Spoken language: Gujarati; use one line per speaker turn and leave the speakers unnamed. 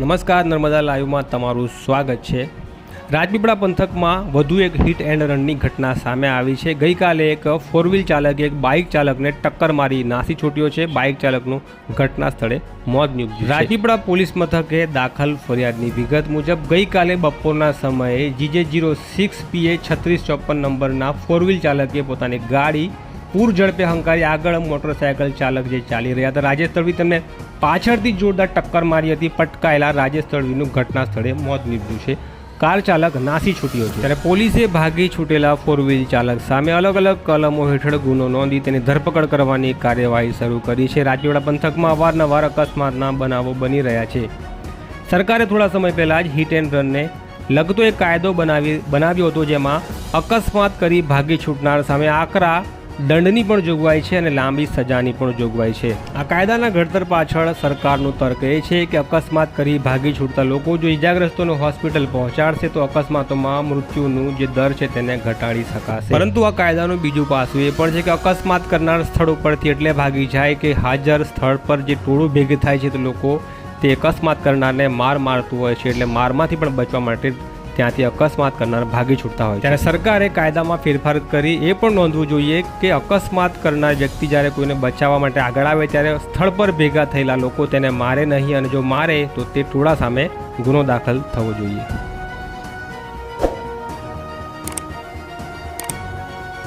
નમસ્કાર, નર્મદા લાઈવમાં તમારું સ્વાગત છે. રાજપીપળા પંથકમાં વધુ એક હિટ એન્ડ રનની ઘટના સામે આવી છે. ગઈકાલે એક ફોર વ્હીલ ચાલકે એક બાઇક ચાલકને ટક્કર મારી નાસી છૂટ્યો છે. બાઇક ચાલકનું ઘટના સ્થળે મોત નીપજ્યું રાજપીપળા પોલીસ મથકે દાખલ ફરિયાદની વિગત મુજબ ગઈકાલે બપોરના સમયે જીજે જીરો સિક્સ પીએ છત્રીસ ચોપન નંબરના ફોર વ્હીલ ચાલકે પોતાની ગાડી પૂર ઝડપે હંકારી આગળ મોટરસાયકલ ચાલક જે ચાલી રહ્યા હતા. રાજેશ તળવી તેમને પાછળથી જોરદાર ટક્કર મારી હતી, પટકાયેલા રાજેશ તળવીનું ઘટના સ્થળે મોત નીપજ્યું છે. કાર ચાલક નાસી છૂટ્યો છે ત્યારે પોલીસે ભાગી છૂટેલા ફોર વ્હીલ ચાલક સામે અલગ અલગ કલમો હેઠળ ગુનો નોંધી તેની ધરપકડ કરવાની કાર્યવાહી શરૂ કરી છે. રાજપીપળા પંથકમાં અવારનવાર અકસ્માતના બનાવો બની રહ્યા છે. સરકારે થોડા સમય પહેલાં જ હિટ એન્ડ રનને લગતો એક કાયદો બનાવી બનાવ્યો હતો જેમાં અકસ્માત કરી ભાગી છૂટનાર સામે આકરા દંડની પણ જોગવાઈ છે અને લાંબી સજાની પણ જોગવાઈ છે. આ કાયદાના ઘડતર પાછળ સરકારનું તર્ક એ છે કે અકસ્માત કરી ભાગી છૂટતા લોકો જો ઇજાગ્રસ્તોને હોસ્પિટલ પહોંચાડશે તો અકસ્માતોમાં મૃત્યુનું જે દર છે તેને ઘટાડી શકાશે. પરંતુ આ કાયદાનું બીજું પાસું એ પણ છે કે અકસ્માત કરનાર સ્થળ ઉપરથી એટલે ભાગી જાય કે હાજર સ્થળ પર જે ટોળું ભેગી થાય છે તો લોકો તે અકસ્માત કરનારને માર મારતું હોય છે. એટલે મારમાંથી પણ બચવા માટે ત્યાંથી અકસ્માત કરનાર ભાગી છૂટતા હોય ત્યારે સરકારે કાયદામાં ફેરફાર કરી એ પણ નોંધવું જોઈએ કે અકસ્માત કરનાર વ્યક્તિ જ્યારે કોઈને બચાવવા માટે આગળ આવે ત્યારે સ્થળ પર ભેગા થયેલા લોકો તેને મારે નહીં અને જો મારે તો તે ટોળા સામે ગુનો દાખલ થવો જોઈએ.